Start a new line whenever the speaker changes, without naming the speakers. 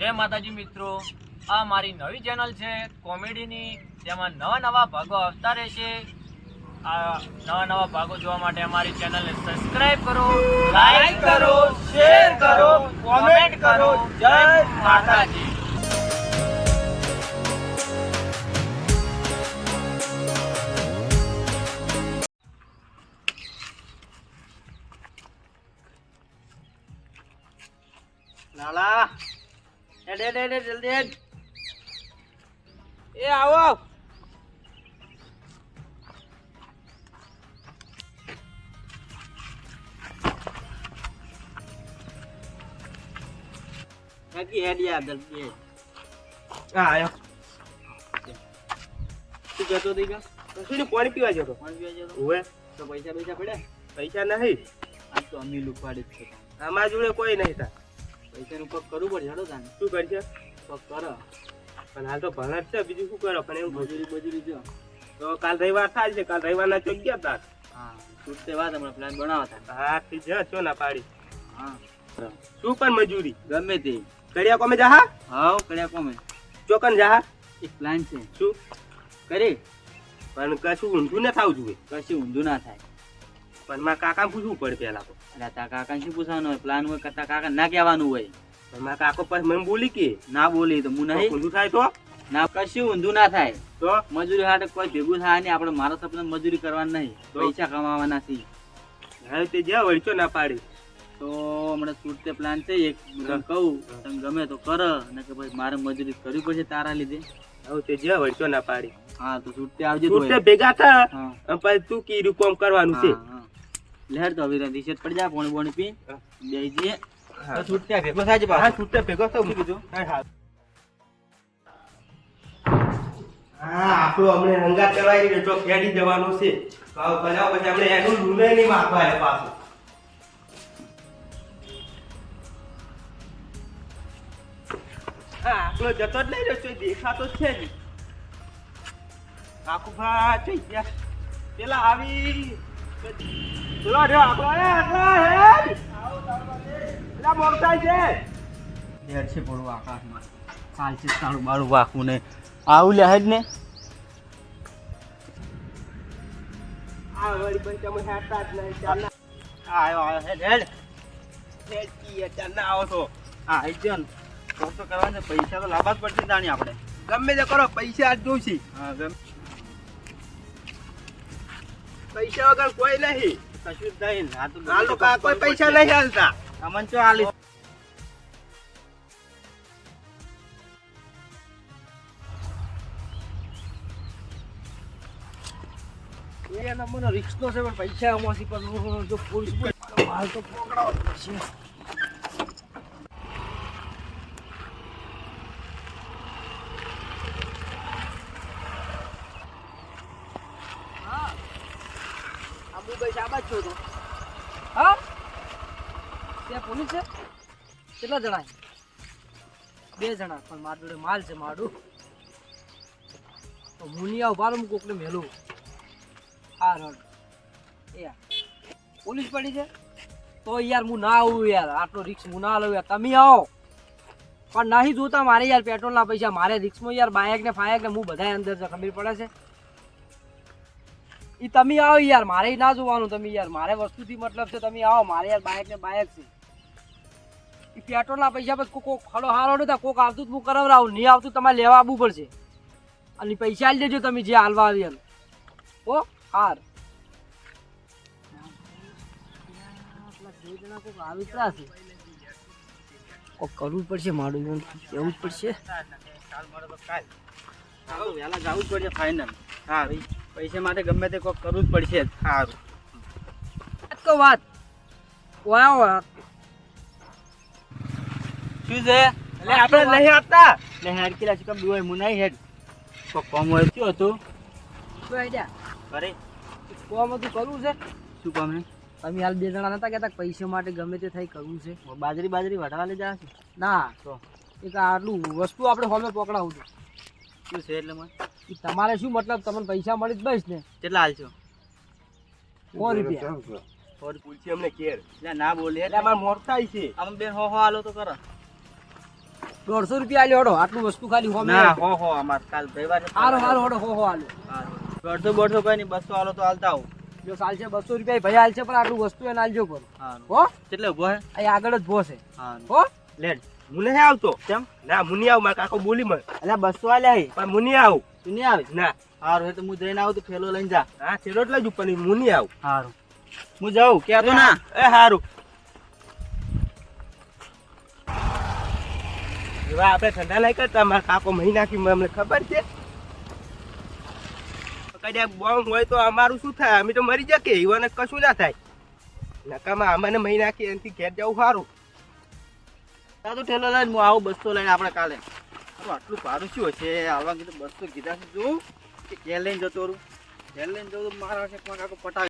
જય માતાજી મિત્રો. આ મારી નવી ચેનલ છે કોમેડીની તેમાં નવા નવા ભાગો આવતા રહેશે. આ નવા નવા ભાગો જોવા માટે અમારી ચેનલને સબસ્ક્રાઇબ કરો લાઈક કરો શેર કરો કોમેન્ટ કરો. જય માતાજી.
લાલા હેડ હેડ હેડ હેડ, જલ્દી હેડ. એ આવો. નક્કી હેડ યાર જલ્દી હેડ.
હા આયો.
શું
કશું નહીં પાણી પીવા જતો
પાણી પીવા જતો
ઓવે
તો પૈસા પૈસા પડ્યા?
પૈસા નહીં.
આજ તો અમી લુખવાડી આમાં છે.
જોડે કોઈ નહીં તા
પૈસાનું પગ કરવું પડશે હેડો તાને.
શું કરશે
પગ કરો.
પણ હાલ તો ભણત છે બીજું શું કરો? પણ એવું
મજૂરી મજૂરી જો.
તો કાલ રવિવાર થાય છે કાલ રવિવારના ચોક ગયા તા
હા છૂટતે વાત હમણાં પ્લાન બનાવતા
હા ઠીક જ છો ના પાડી.
હા.
શું પણ મજૂરી?
ગમે તે.
કડિયા કોમે જાહા?
હા કડિયા કોમે.
ચોકન જાહા?
એક પ્લાન છે.
શું?
કરી.
પણ કશું ઊંધું ના થવું જોઈએ
કશું ઊંધું ના થાય.
પણ મારા કાકા પૂછવું પડે પેલા તો.
અરે તા કાકા શું પૂછવાનું હોય? પ્લાન હોય કરતા કાકા ના કહેવાનું હોય?
પણ મારા કાકો પાસે મને બોલી કે.
ના બોલી તો હું નહીં.
ઊંધું થાય તો?
ના કશું ઊંધું ના થાય.
તો?
મજૂરી હાટે કોઈ ભેગું થાય નહીં. આપણે મારા સપના મજૂરી કરવાની નહીં. પૈસા કમાવાના છે
હવે તે જ્યાં વળચો ના પાડી.
તો હમણાં છૂટતે પ્લાન છે. એક કહું તમને ગમે તો કર. ને કે ભાઈ મારે મજૂરી કરવી પડશે તારા લીધે.
હવે તે જ્યાં વળચો ના પાડી.
હા તો છૂટતે આવજે
ભેગા થા. પછી તું કીધું કોમ કરવાનું છે.
લહેર તો હવે દિશે પડી જાય પોણી પોણી પી. તો છૂટતે ભેગો થાય છે
હા છૂટ્યા ભેગો થવું
શું કીધું?
હા આપણું અમને હંગાત કરવાય ને તો ખેડી જવાનું છે. હવે પછી આપણે એનું લૂને નહીં માગવા પાછું. આપણો જતો જ નહીં રહ્યો છે દેખાતો છે જ કાકુભા થઈ ગયા. પેલા આવી. પેલો રહ્યો આપણો એ એટલા હેડ. પેલા મોકટાઈ છે.
લહેર છે પડવું આકાશમાં. કાલ છે તારું બારું વાકું ને. આવું લહેર ને.
આ વળી ભાઈ તમે હેડતા જ નહીં ચાલના
આવ્યો આવ્યો હેડ હેડ.
હેડ કીએ ચાલના આવો તો
હા ગયો તો કરવાને પૈસા તો લાવવા જ પડશે આપણે.
ગમે તે કરો પૈસા આજ જોઈશી.
હા ગમ
પૈસા વગર કોઈ નહીં.
કશું જ નહીં આ તો
તો કોઈ પૈસા નહીં હાલતા.
અમન ચો આલી
એના મને રિક્સ નો છે પણ પૈસા અમાસી પણ જો પોલીસ હાલ તો પકડાવો
આબુભાઈ શાબાદ છો તો હા? ત્યાં પોલીસ છે? કેટલા જણા બે જણા પણ મારા જોડે માલ છે મારું તો આવું બાર હું કોકને મેલું. હા રડ. એ પોલીસ પડી છે? તો યાર હું ના આવું યાર આટલો રિક્સ હું ના લઉં યાર. તમે આવો. પણ નહીં જોતા મારે યાર પેટ્રોલના પૈસા મારે રિક્સમાં યાર બાયક ને ફાયક ને હું બધા અંદર ખબર પડે છે? ઈ તમે આવો યાર, મારે ના જોવાનું તમે યાર. મારે વસ્તુથી મતલબ છે તમે આવો, મારે યાર બાયક ને બાયક છે. એ પેટ્રોલના પૈસા પછી કોક હલો હારો નતા, કોક આવતું હું કરાવરાવું નહીં આવતું તમારે લેવા આવવું પડશે. અને પૈસા આલી દેજો તમે જે હાલવા આવી એમ. ઓ હાર. કોક કરવું પડશે, મારું એવું જ પડશે.
વહેલા જવું પડશે ફાઇનલ હા પૈસા માટે ગમે તે કોક કરવું જ પડશે
સારું
વાત વાત. વાહ વાહ.
શું છે?
એટલે આપણે નહીં આપતા.
ને હેડ કિલા છે કમ હોય હું નહીં હેડ. કોક કોમ હોય શું હતું
શું આઈડિયા
અરે.
કોમ હતું કરવું છે?
શું કોમ હે
તમે હાલ બે જણા નતા કહેતા પૈસા માટે ગમે તે થઈ કરવું છે.
બાજરી બાજરી વટાવા લઈ જાય છે?
ના.
તો?
એક આટલું વસ્તુ આપણે હોમે પકડાવું છે.
શું છે એટલે મને?
તમારે શું મતલબ? તમને પૈસા મળી જ બસ ને.
કેટલા હાલ છો?
સો રૂપિયા.
થોડી
પૂછી અમને કેર
એટલે ના બોલે.
એટલે અમારે મોરતાઈ છે.
અમે બેન હો હો હાલો તો કરો.
દોઢસો રૂપિયા આલ્યો હડો. આટલું વસ્તુ ખાલી હો
ના હો હો અમાર કાલ રવિવારે
હારો હારો હડો હો હો
હાલો. દોઢસો બોઢસો કઈ નહીં બસો હાલો તો હાલતા આવું.
જો ચાલશે બસો રૂપિયા ભાઈ હાલશે પણ આટલું વસ્તુ એને આલજો પણ. હો?
કેટલે ઊભો હે?
અહીં આગળ જ
હારું.
હો?
લેડ હું નહીં આવતો.
કેમ?
ના મુની આવું. મારા કાકો બોલી મને
એટલે બસો આલ્યા હે.
પણ હું આવું.
તું નહીં આવે?
ના.
હારું હે તો હું જઈને આવું તો ફેલો લઈને જા.
હા છેલ્લો જ ઉપર હું નહીં આવું.
હારું. હું જાઉં. કેતો ના.
એ સારું એવા આપણે ઠંડા નહીં કરતા. મારા કાકો મહી નાખી અમને ખબર છે. કદાચ બોમ્બ હોય તો અમારું શું થાય? અમે તો મરી જકે એવાને કશું ના થાય. નકામાં અમને મહી નાખી એનાથી ઘેર જવું સારું.
તા તો ઠેલો લઈને હું આવું બસો લઈને આપણે કાલે. આટલું ભાડું શું હશે? આવા કીધું બસો કીધા છે જોઉં કે ઘેર લઈને જતો રહું. ઘેર લઈને જવું મારા છે પણ કાકો પટાવી